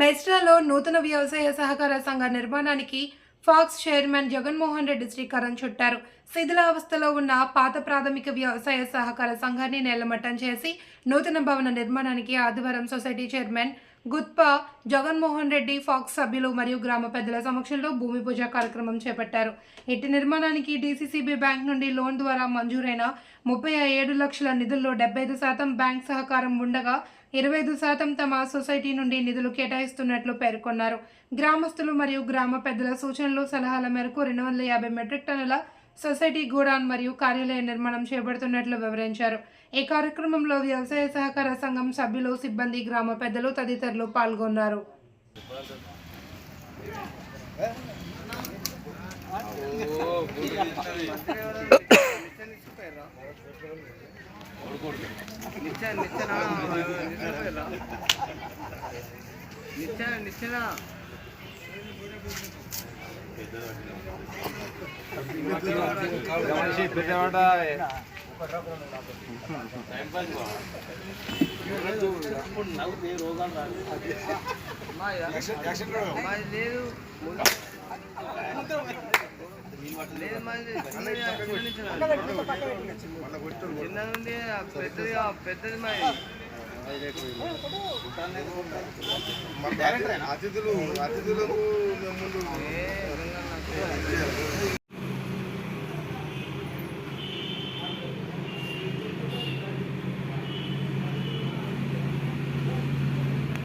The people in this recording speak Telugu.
మెస్ట్రాలో నూతన వ్యవసాయ సహకార సంఘ నిర్మాణానికి ఫాక్స్ చైర్మన్ జగన్మోహన్ రెడ్డి శ్రీకారం చుట్టారు. శిథిలావస్థలో ఉన్న పాత ప్రాథమిక వ్యవసాయ సహకార సంఘాన్ని నేలమట్టం చేసి నూతన భవన నిర్మాణానికి ఆదివారం society chairman Gutpa Jaganmohan Reddy PACS సభ్యులు మరియు గ్రామ పెద్దల సమక్షంలో భూమి పూజ కార్యక్రమం చేపట్టారు. ఇట్టి నిర్మాణానికి డీసీసీబీ బ్యాంక్ నుండి లోన్ ద్వారా మంజూరైన ముప్పై ఏడు లక్షల నిధుల్లో డెబ్బై ఐదు శాతం బ్యాంక్ సహకారం ఉండగా ఇరవై ఐదు శాతం తమ సొసైటీ నుండి నిధులు కేటాయిస్తున్నట్లు పేర్కొన్నారు. గ్రామస్తులు మరియు గ్రామ పెద్దల సూచనలు సలహాల మేరకు రెండు వందల యాభై మెట్రిక్ టన్నుల సొసైటీ గోడౌన్ మరియు కార్యాలయ నిర్మాణం చేపడుతున్నట్లు వివరించారు. ఈ కార్యక్రమంలో వ్యవసాయ సహకార సంఘం సభ్యులు సిబ్బంది గ్రామ పెద్దలు తదితరులు పాల్గొన్నారు. నిచ్చెన నిచ్చెన. మనిషి నిచ్చెన మాది లేదు చిన్న నుండి పెద్దది పెద్దది మా అతిథులు అతిథులకు ముందు ఏ విధంగా